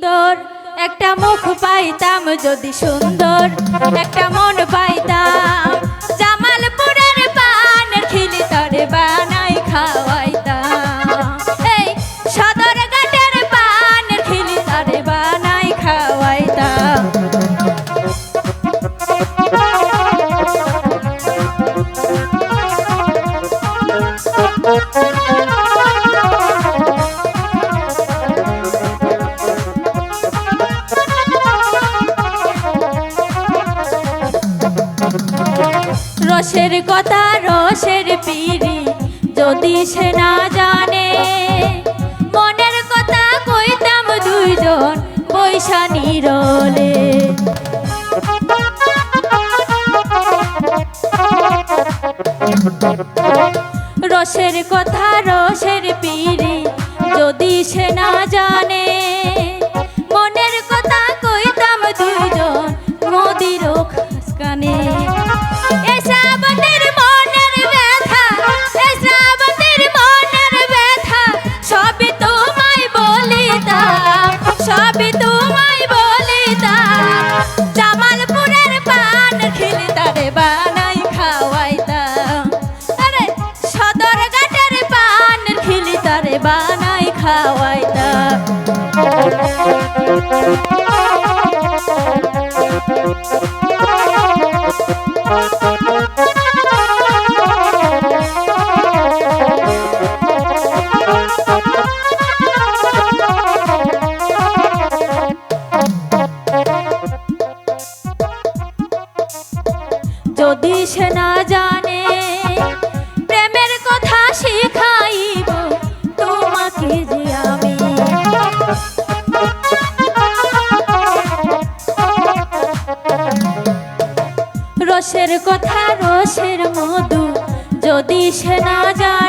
সুন্দর। একটা মুখ পাইতাম যদি সুন্দর। একটা মন পাইতাম, জামালপুরের পান খিলি তরে বানাই খাওয়াইতাম। এই সদর ঘাটের পান খিলি তরে বানাই খাওয়াইতাম। রসের কথা, রসের পিড়ি যদি সে না জানে। মনের কথা কইতাম দুইজন বৈশা নিরলে। রসের কথা, রসের পিড়ি যদি সে না জানে। মনের কথা কইতাম দুইজন মোদির কানে। তারে বানাই যদি সে না জানে রসের কথা রসের মধু যদি সে না জানে